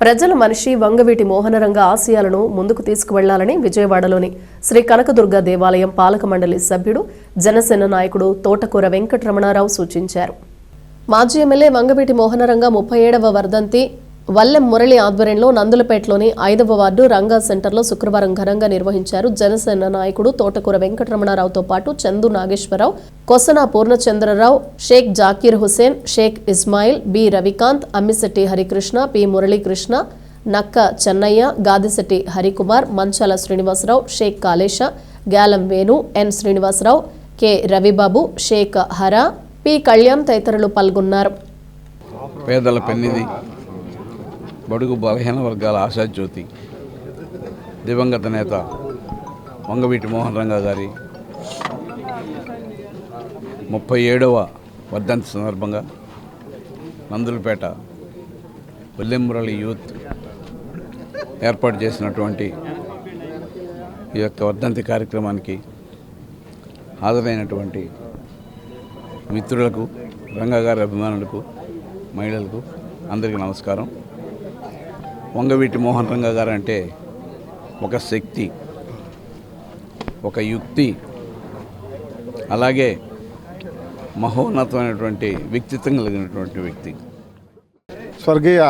ప్రజల మనిషి వంగవీటి మోహనరంగ ఆశయాలను ముందుకు తీసుకువెళ్ళాలని విజయవాడలోని శ్రీ కనకదుర్గ దేవాలయం పాలక మండలి సభ్యుడు జనసేన నాయకుడు తోటకూర వెంకటరమణారావు సూచించారు. మాజీ ఎమ్మెల్యే వంగవీటి మోహనరంగ ముప్పై ఏడవ వర్ధంతి వల్లెం మురళి ఆధ్వర్యంలో నందులపేటలోని ఐదవ వార్డు రంగా సెంటర్లో శుక్రవారం ఘనంగా నిర్వహించారు జనసేన నాయకుడు తోటకూర వెంకటరమణారావుతో పాటు Chandu Nageswararao Kosana Purnachandrarao Shaik Zakir Hussain Shaik Ismail B Ravikanth Ammisetty Harikrishna P Muralikrishna Nakka Chennaiah Gadisetty Harikumar Manchala Srinivasarao Shaik Kalesha Gyalam Venu N Srinivasarao K Ravibabu Shaik Hara P Kalyan తదితరులు పాల్గొన్నారు. పేదల పెన్నిది బడుగు బలహీన వర్గాల ఆశాజ్యోతి దివంగత నేత వంగవీటి మోహన్ రంగా గారి ముప్పై ఏడవ వర్ధంతి సందర్భంగా నందులపేట మురళి యూత్ ఏర్పాటు చేసినటువంటి ఈ యొక్క వర్ధంతి కార్యక్రమానికి హాజరైనటువంటి మిత్రులకు రంగా గారి అభిమానులకు మహిళలకు అందరికీ నమస్కారం. వంగవీటి మోహన్ రంగ గారు అంటే ఒక శక్తి ఒక యుక్తి అలాగే మహోన్నతమైనటువంటి వ్యక్తిత్వం కలిగినటువంటి వ్యక్తి. స్వర్గీయ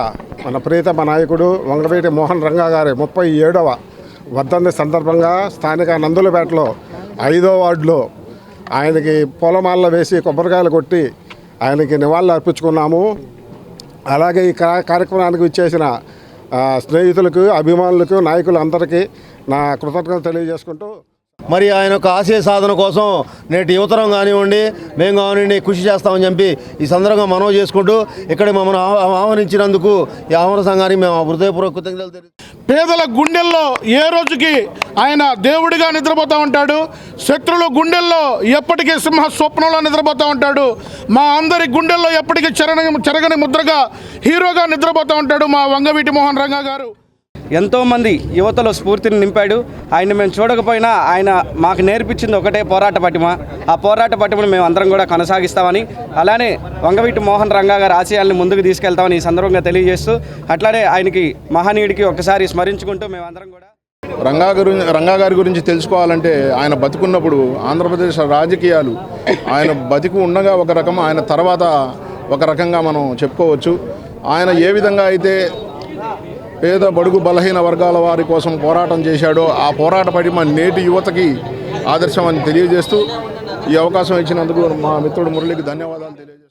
మన ప్రియతమ నాయకుడు వంగవీటి మోహన్ రంగ గారి ముప్పై ఏడవ వర్ధంతి సందర్భంగా స్థానిక నందులపేటలో ఐదో వార్డులో ఆయనకి పూలమాలలో వేసి కొబ్బరికాయలు కొట్టి ఆయనకి నివాళులు అర్పించుకున్నాము. అలాగే ఈ కార్యక్రమానికి ఇచ్చేసిన స్నేహితులకు అభిమానులకు నాయకులు అందరికీ నా కృతజ్ఞతలు తెలియజేసుకుంటూ మరి ఆయన యొక్క ఆశయ సాధన కోసం నేటి యువతరం కానివ్వండి మేము కానివ్వండి కృషి చేస్తామని చెప్పి ఈ సందర్భంగా మనవి చేసుకుంటూ ఇక్కడ మమ్మల్ని ఆహ్వానించినందుకు ఈ ఆహ్వాన సంఘానికి మేము హృదయపూర్వక కృతజ్ఞతలు తెలియ పేదల గుండెల్లో ఏ రోజుకి ఆయన దేవుడిగా నిద్రపోతూ ఉంటాడు? శత్రుల గుండెల్లో ఎప్పటికీ సింహ స్వప్నంలో నిద్రపోతూ ఉంటాడు? మా అందరి గుండెల్లో ఎప్పటికీ చెరగని చెరగని ముద్రగా హీరోగా నిద్రపోతూ ఉంటాడు మా వంగవీటి మోహన్ రంగా గారు. ఎంతోమంది యువతలో స్ఫూర్తిని నింపాడు. ఆయన మేము చూడకపోయినా ఆయన మాకు నేర్పించింది ఒకటే పోరాట పటిమ. ఆ పోరాట పటిమను మేము అందరం కూడా కొనసాగిస్తామని అలానే వంగవీటి మోహన్ రంగా గారి ఆశయాల్ని ముందుకు తీసుకెళ్తామని ఈ సందర్భంగా తెలియజేస్తూ అట్లానే ఆయనకి మహనీయుడికి ఒకసారి స్మరించుకుంటూ మేమందరం కూడా రంగా గురి రంగా గారి గురించి తెలుసుకోవాలంటే ఆయన బతుకున్నప్పుడు ఆంధ్రప్రదేశ్ రాజకీయాలు ఆయన బతుకు ఉండగా ఒక రకం ఆయన తర్వాత ఒక రకంగా మనం చెప్పుకోవచ్చు. ఆయన ఏ విధంగా అయితే పేద బడుగు బలహీన వర్గాల వారి కోసం పోరాటం చేశాడో ఆ పోరాట పడిమ నేటి యువతకి ఆదర్శం అని తెలియజేస్తూ ఈ అవకాశం ఇచ్చినందుకు మా మిత్రుడు మురళికి ధన్యవాదాలు తెలియజేస్తాను